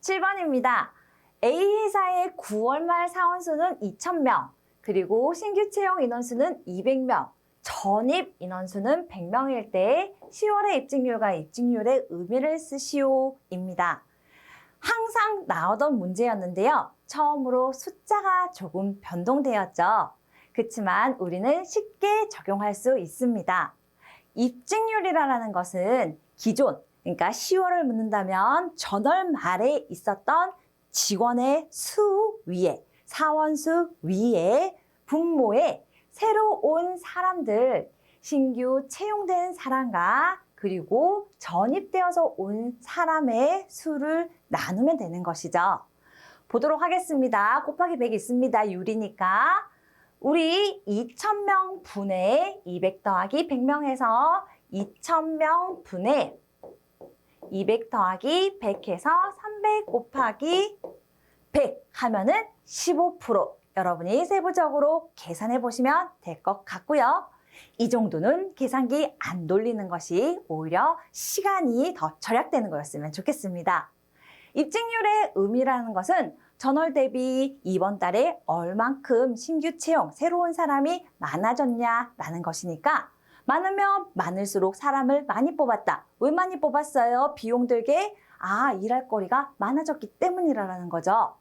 7번입니다. A회사의 9월 말 사원수는 2,000명, 그리고 신규 채용 인원수는 200명, 전입 인원수는 100명일 때 10월의 입직률과 입직률의 의미를 쓰시오입니다. 항상 나오던 문제였는데요. 처음으로 숫자가 조금 변동되었죠. 그렇지만 우리는 쉽게 적용할 수 있습니다. 입직률이라는 것은 기존, 그러니까 10월을 묻는다면 전월 말에 있었던 직원의 수 위에, 사원수 위에, 분모에 새로 온 사람들, 신규 채용된 사람과 그리고 전입되어서 온 사람의 수를 나누면 되는 것이죠. 보도록 하겠습니다. 곱하기 100 있습니다. 유리니까. 우리 2,000명 분의 200 더하기 100명에서 2,000명 분의 200 더하기 100 해서 300 곱하기 100 하면은 15% 여러분이 세부적으로 계산해 보시면 될 것 같고요. 이 정도는 계산기 안 돌리는 것이 오히려 시간이 더 절약되는 거였으면 좋겠습니다. 입직률의 의미라는 것은 전월 대비 이번 달에 얼만큼 신규 채용, 새로운 사람이 많아졌냐라는 것이니까 많으면 많을수록 사람을 많이 뽑았다. 왜 많이 뽑았어요? 비용 들게? 아, 일할 거리가 많아졌기 때문이라는 거죠.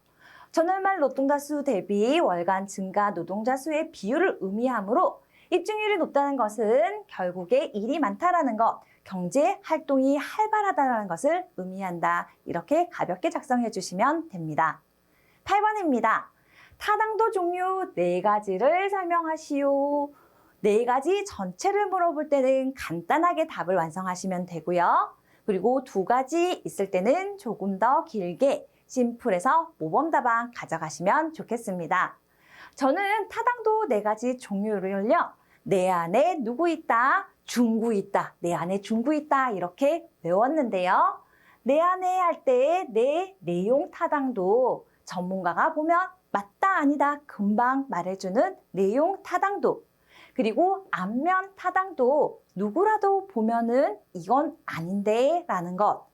전월말 노동자 수 대비 월간 증가 노동자 수의 비율을 의미하므로 입증률이 높다는 것은 결국에 일이 많다라는 것, 경제 활동이 활발하다는 것을 의미한다. 이렇게 가볍게 작성해 주시면 됩니다. 8번입니다. 타당도 종류 네 가지를 설명하시오. 네 가지 전체를 물어볼 때는 간단하게 답을 완성하시면 되고요. 그리고 두 가지 있을 때는 조금 더 길게 심플해서 모범 답안 가져가시면 좋겠습니다. 저는 타당도 네 가지 종류를요. 내 안에 누구 있다, 중구 있다, 내 안에 중구 있다 이렇게 외웠는데요. 내 안에 할 때 내 내용 타당도 전문가가 보면 맞다 아니다 금방 말해주는 내용 타당도 그리고 안면 타당도 누구라도 보면은 이건 아닌데 라는 것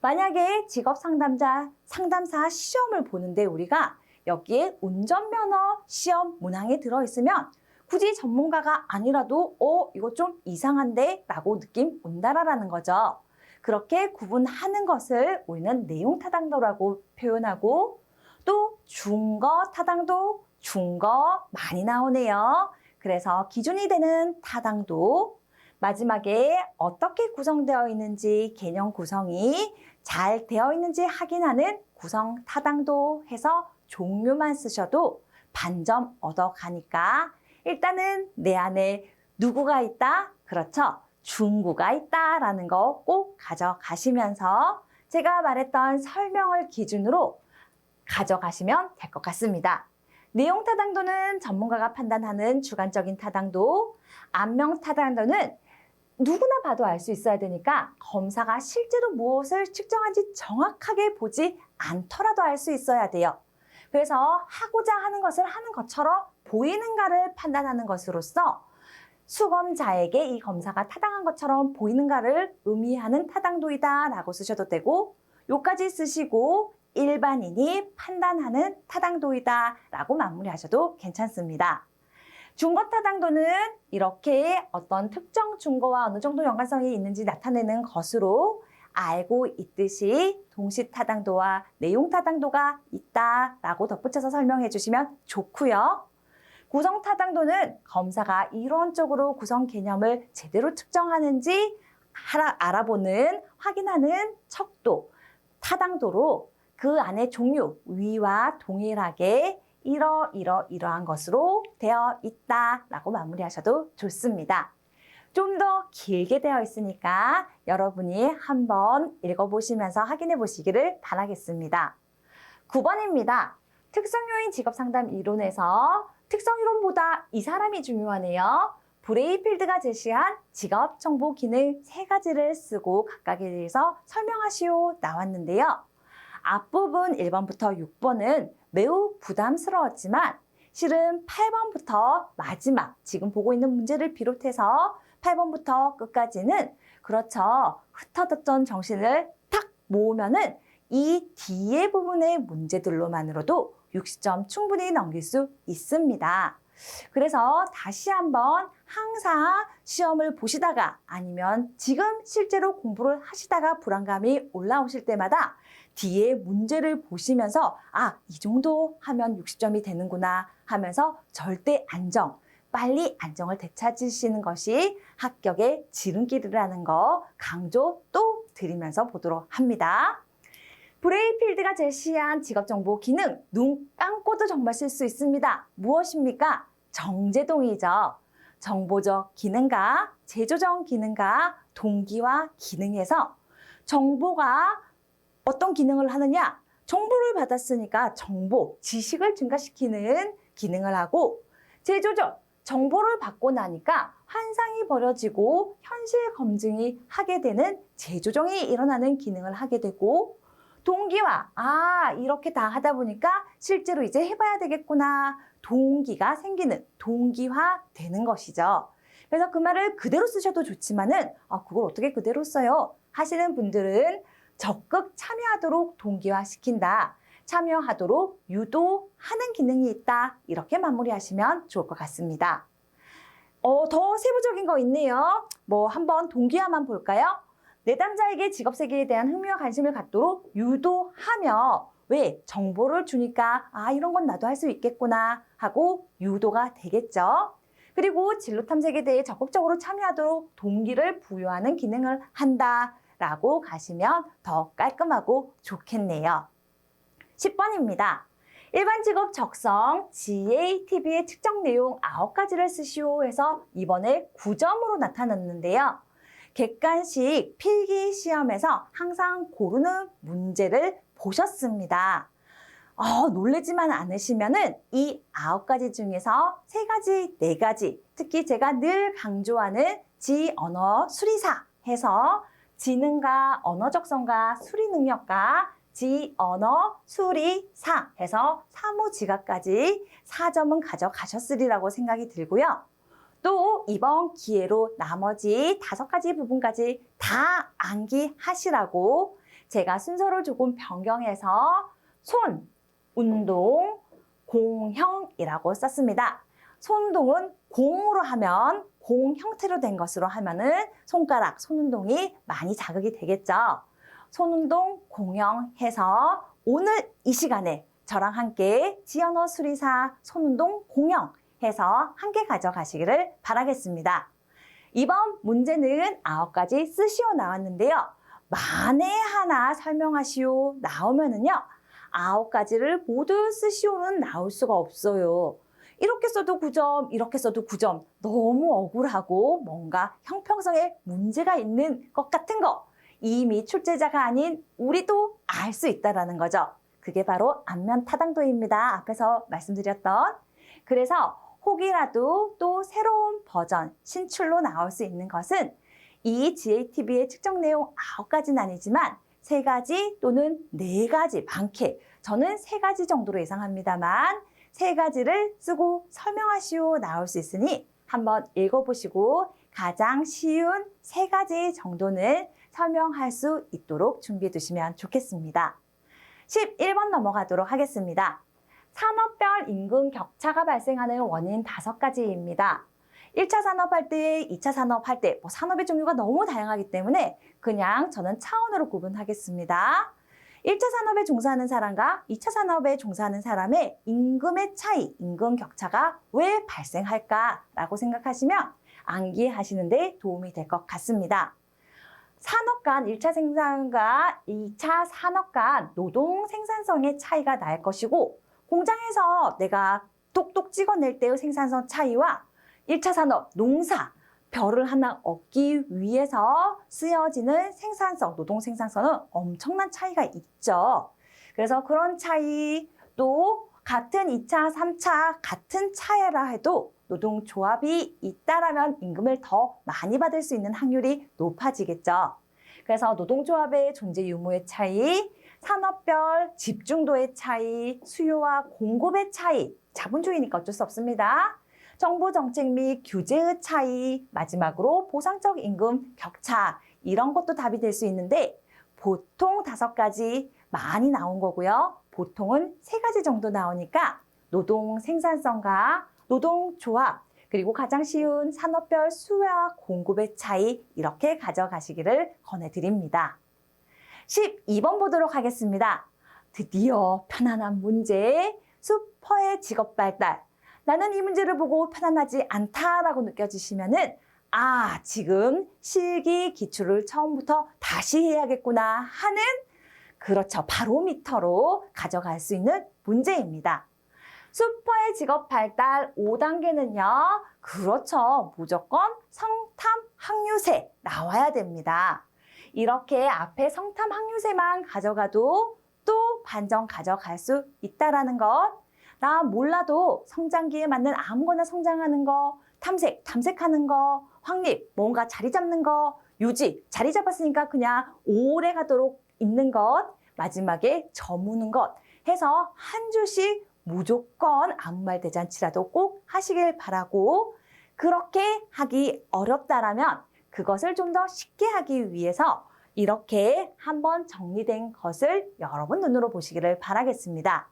만약에 직업 상담자 상담사 시험을 보는데 우리가 여기에 운전면허 시험 문항에 들어있으면 굳이 전문가가 아니라도 어 이거 좀 이상한데 라고 느낌 온다라는 거죠. 그렇게 구분하는 것을 우리는 내용 타당도라고 표현하고 또 중거 타당도 중거 많이 나오네요. 그래서 기준이 되는 타당도 마지막에 어떻게 구성되어 있는지 개념 구성이 잘 되어 있는지 확인하는 구성 타당도 해서 종류만 쓰셔도 반점 얻어가니까 일단은 내 안에 누구가 있다? 그렇죠. 중구가 있다라는 거 꼭 가져가시면서 제가 말했던 설명을 기준으로 가져가시면 될 것 같습니다. 내용 타당도는 전문가가 판단하는 주관적인 타당도, 안명 타당도는 누구나 봐도 알 수 있어야 되니까 검사가 실제로 무엇을 측정한지 정확하게 보지 않더라도 알 수 있어야 돼요. 그래서 하고자 하는 것을 하는 것처럼 보이는가를 판단하는 것으로서 수검자에게 이 검사가 타당한 것처럼 보이는가를 의미하는 타당도이다 라고 쓰셔도 되고 요까지 쓰시고 일반인이 판단하는 타당도이다 라고 마무리하셔도 괜찮습니다. 중거 타당도는 이렇게 어떤 특정 중거와 어느 정도 연관성이 있는지 나타내는 것으로 알고 있듯이 동시 타당도와 내용 타당도가 있다라고 덧붙여서 설명해 주시면 좋고요. 구성 타당도는 검사가 이론적으로 구성 개념을 제대로 측정하는지 알아보는 확인하는 척도 타당도로 그 안에 종류 위와 동일하게 이러 이러 이러한 것으로 되어 있다라고 마무리하셔도 좋습니다. 좀 더 길게 되어 있으니까 여러분이 한번 읽어보시면서 확인해 보시기를 바라겠습니다. 9번입니다. 특성요인 직업상담 이론에서 특성 이론보다 이 사람이 중요하네요. 브레이필드가 제시한 직업 정보 기능 세 가지를 쓰고 각각에 대해서 설명하시오 나왔는데요. 앞부분 1번부터 6번은 매우 부담스러웠지만 실은 8번부터 마지막 지금 보고 있는 문제를 비롯해서 8번부터 끝까지는 그렇죠. 흩어졌던 정신을 탁 모으면은 이 뒤에 부분의 문제들로만으로도 60점 충분히 넘길 수 있습니다. 그래서 다시 한번 항상 시험을 보시다가 아니면 지금 실제로 공부를 하시다가 불안감이 올라오실 때마다 뒤에 문제를 보시면서 아, 이 정도 하면 60점이 되는구나 하면서 절대 안정, 빨리 안정을 되찾으시는 것이 합격의 지름길이라는 거 강조 또 드리면서 보도록 합니다. 브레이필드가 제시한 직업정보 기능, 눈 감고도 정말 쓸 수 있습니다. 무엇입니까? 정제동이죠. 정보적 기능과 재조정 기능과 동기화 기능에서 정보가 어떤 기능을 하느냐? 정보를 받았으니까 정보, 지식을 증가시키는 기능을 하고 재조정, 정보를 받고 나니까 환상이 벌어지고 현실 검증이 하게 되는 재조정이 일어나는 기능을 하게 되고 동기화, 아, 이렇게 다 하다 보니까 실제로 이제 해봐야 되겠구나. 동기가 생기는, 동기화 되는 것이죠. 그래서 그 말을 그대로 쓰셔도 좋지만은, 아, 그걸 어떻게 그대로 써요? 하시는 분들은 적극 참여하도록 동기화 시킨다. 참여하도록 유도하는 기능이 있다. 이렇게 마무리하시면 좋을 것 같습니다. 어, 더 세부적인 거 있네요. 뭐 한번 동기화만 볼까요? 내담자에게 직업 세계에 대한 흥미와 관심을 갖도록 유도하며 왜 정보를 주니까 아 이런 건 나도 할 수 있겠구나 하고 유도가 되겠죠. 그리고 진로 탐색에 대해 적극적으로 참여하도록 동기를 부여하는 기능을 한다 라고 가시면 더 깔끔하고 좋겠네요. 10번입니다. 일반 직업 적성 GATB의 측정 내용 9가지를 쓰시오 해서 이번에 9점으로 나타났는데요. 객관식 필기 시험에서 항상 고르는 문제를 보셨습니다. 어, 놀래지만 않으시면은 이 아홉 가지 중에서 세 가지, 네 가지, 특히 제가 늘 강조하는 지 언어 수리사 해서 지능과 언어 적성과 수리 능력과 지 언어 수리 사 해서 사무지각까지 4점은 가져가셨으리라고 생각이 들고요. 또 이번 기회로 나머지 다섯 가지 부분까지 다 암기하시라고 제가 순서를 조금 변경해서 손, 운동, 공형이라고 썼습니다. 손동은 공으로 하면 공 형태로 된 것으로 하면은 손가락, 손운동이 많이 자극이 되겠죠. 손운동 공형 해서 오늘 이 시간에 저랑 함께 지연어 수리사 손운동 공형 해서 함께 가져가시기를 바라겠습니다. 이번 문제는 아홉 가지 쓰시오 나왔는데요. 만에 하나 설명하시오 나오면은요. 아홉 가지를 모두 쓰시오는 나올 수가 없어요. 이렇게 써도 9점, 이렇게 써도 9점. 너무 억울하고 뭔가 형평성에 문제가 있는 것 같은 거. 이미 출제자가 아닌 우리도 알 수 있다라는 거죠. 그게 바로 안면 타당도입니다. 앞에서 말씀드렸던. 그래서 혹이라도 또 새로운 버전, 신출로 나올 수 있는 것은 이 GATB의 측정 내용 9가지는 아니지만 세 가지 또는 네 가지, 많게 저는 세 가지 정도로 예상합니다만 세 가지를 쓰고 설명하시오 나올 수 있으니 한번 읽어보시고 가장 쉬운 세 가지 정도는 설명할 수 있도록 준비해 두시면 좋겠습니다. 11번 넘어가도록 하겠습니다. 산업별 임금 격차가 발생하는 원인 다섯 가지입니다. 1차 산업할 때, 2차 산업할 때, 뭐 산업의 종류가 너무 다양하기 때문에 그냥 저는 차원으로 구분하겠습니다. 1차 산업에 종사하는 사람과 2차 산업에 종사하는 사람의 임금의 차이, 임금 격차가 왜 발생할까라고 생각하시면 암기하시는 데 도움이 될 것 같습니다. 산업 간 1차 생산과 2차 산업 간 노동 생산성의 차이가 날 것이고 공장에서 내가 똑똑 찍어낼 때의 생산성 차이와 1차 산업, 농사, 별을 하나 얻기 위해서 쓰여지는 생산성, 노동 생산성은 엄청난 차이가 있죠. 그래서 그런 차이 또 같은 2차, 3차 같은 차이라 해도 노동조합이 있다라면 임금을 더 많이 받을 수 있는 확률이 높아지겠죠. 그래서 노동조합의 존재 유무의 차이, 산업별 집중도의 차이, 수요와 공급의 차이, 자본주의니까 어쩔 수 없습니다. 정보 정책 및 규제의 차이, 마지막으로 보상적 임금 격차, 이런 것도 답이 될 수 있는데, 보통 다섯 가지 많이 나온 거고요. 보통은 세 가지 정도 나오니까 노동 생산성과 노동 조합 그리고 가장 쉬운 산업별 수요와 공급의 차이 이렇게 가져가시기를 권해드립니다. 12번 보도록 하겠습니다. 드디어 편안한 문제, 슈퍼의 직업 발달. 나는 이 문제를 보고 편안하지 않다라고 느껴지시면은 아, 지금 실기 기출을 처음부터 다시 해야겠구나 하는 그렇죠. 바로미터로 가져갈 수 있는 문제입니다. 슈퍼의 직업 발달 5단계는요. 그렇죠. 무조건 성탐 항유세 나와야 됩니다. 이렇게 앞에 성탐 항유세만 가져가도 또 반정 가져갈 수 있다라는 것. 나 몰라도 성장기에 맞는 아무거나 성장하는 거, 탐색, 탐색하는 거, 확립, 뭔가 자리 잡는 거, 유지, 자리 잡았으니까 그냥 오래 가도록 있는 것, 마지막에 저무는 것 해서 한 줄씩 무조건 아무 말 대잔치라도 꼭 하시길 바라고 그렇게 하기 어렵다라면 그것을 좀 더 쉽게 하기 위해서 이렇게 한번 정리된 것을 여러분 눈으로 보시기를 바라겠습니다.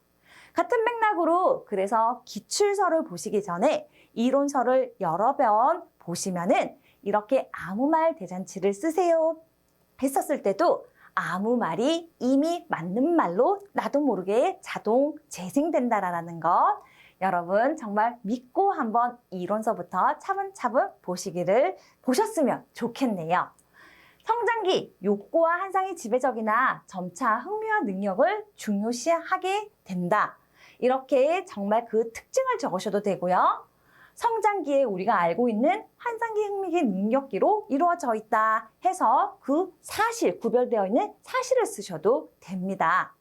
같은 맥락으로 그래서 기출서를 보시기 전에 이론서를 여러 번 보시면은 이렇게 아무 말 대잔치를 쓰세요 했었을 때도 아무 말이 이미 맞는 말로 나도 모르게 자동 재생된다라는 것 여러분 정말 믿고 한번 이론서부터 차분차분 보시기를 보셨으면 좋겠네요. 성장기, 욕구와 한상이 지배적이나 점차 흥미와 능력을 중요시하게 된다. 이렇게 정말 그 특징을 적으셔도 되고요. 성장기에 우리가 알고 있는 환상기, 흥미기, 능력기로 이루어져 있다 해서 그 사실, 구별되어 있는 사실을 쓰셔도 됩니다.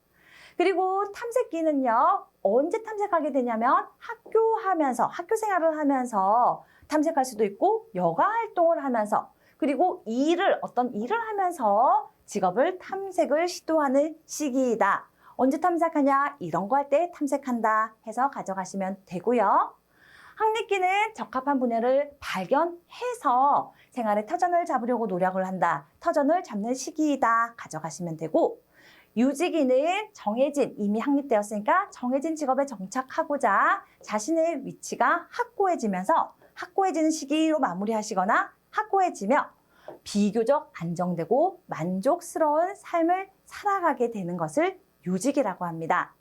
그리고 탐색기는요, 언제 탐색하게 되냐면 학교 하면서, 학교 생활을 하면서 탐색할 수도 있고, 여가 활동을 하면서, 그리고 일을, 어떤 일을 하면서 직업을 탐색을 시도하는 시기이다. 언제 탐색하냐? 이런 거 할 때 탐색한다 해서 가져가시면 되고요. 학립기는 적합한 분야를 발견해서 생활의 터전을 잡으려고 노력을 한다. 터전을 잡는 시기이다. 가져가시면 되고 유지기는 정해진, 이미 확립되었으니까 정해진 직업에 정착하고자 자신의 위치가 확고해지면서 확고해지는 시기로 마무리하시거나 확고해지며 비교적 안정되고 만족스러운 삶을 살아가게 되는 것을 유지기라고 합니다.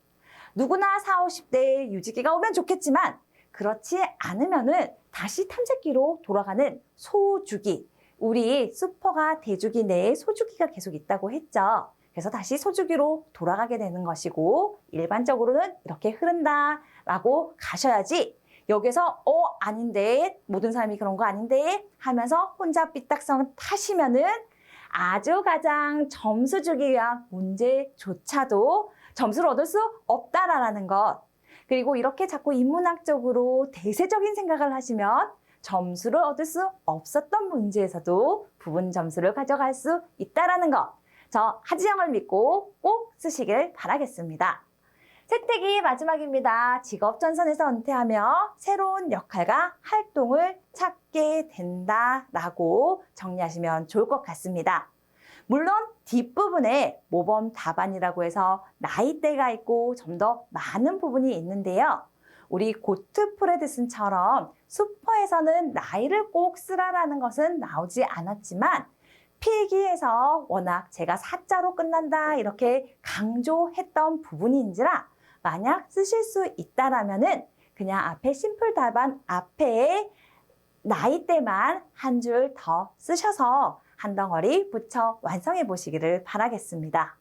누구나 40, 50대에 유지기가 오면 좋겠지만 그렇지 않으면은 다시 탐색기로 돌아가는 소주기. 우리 슈퍼가 대주기 내에 소주기가 계속 있다고 했죠. 그래서 다시 소주기로 돌아가게 되는 것이고 일반적으로는 이렇게 흐른다라고 가셔야지 여기서 어 아닌데 모든 사람이 그런 거 아닌데 하면서 혼자 삐딱선 타시면은 아주 가장 점수 주기 위한 문제조차도 점수를 얻을 수 없다라는 것. 그리고 이렇게 자꾸 인문학적으로 대세적인 생각을 하시면 점수를 얻을 수 없었던 문제에서도 부분 점수를 가져갈 수 있다라는 것. 저 하지영을 믿고 꼭 쓰시길 바라겠습니다. 채택이 마지막입니다. 직업 전선에서 은퇴하며 새로운 역할과 활동을 찾게 된다라고 정리하시면 좋을 것 같습니다. 물론 뒷부분에 모범 답안이라고 해서 나이대가 있고 좀 더 많은 부분이 있는데요. 우리 고트 프레드슨처럼 슈퍼에서는 나이를 꼭 쓰라라는 것은 나오지 않았지만 필기에서 워낙 제가 사자로 끝난다 이렇게 강조했던 부분인지라 만약 쓰실 수 있다라면은 그냥 앞에 심플 답안 앞에 나이대만 한 줄 더 쓰셔서 한 덩어리 붙여 완성해 보시기를 바라겠습니다.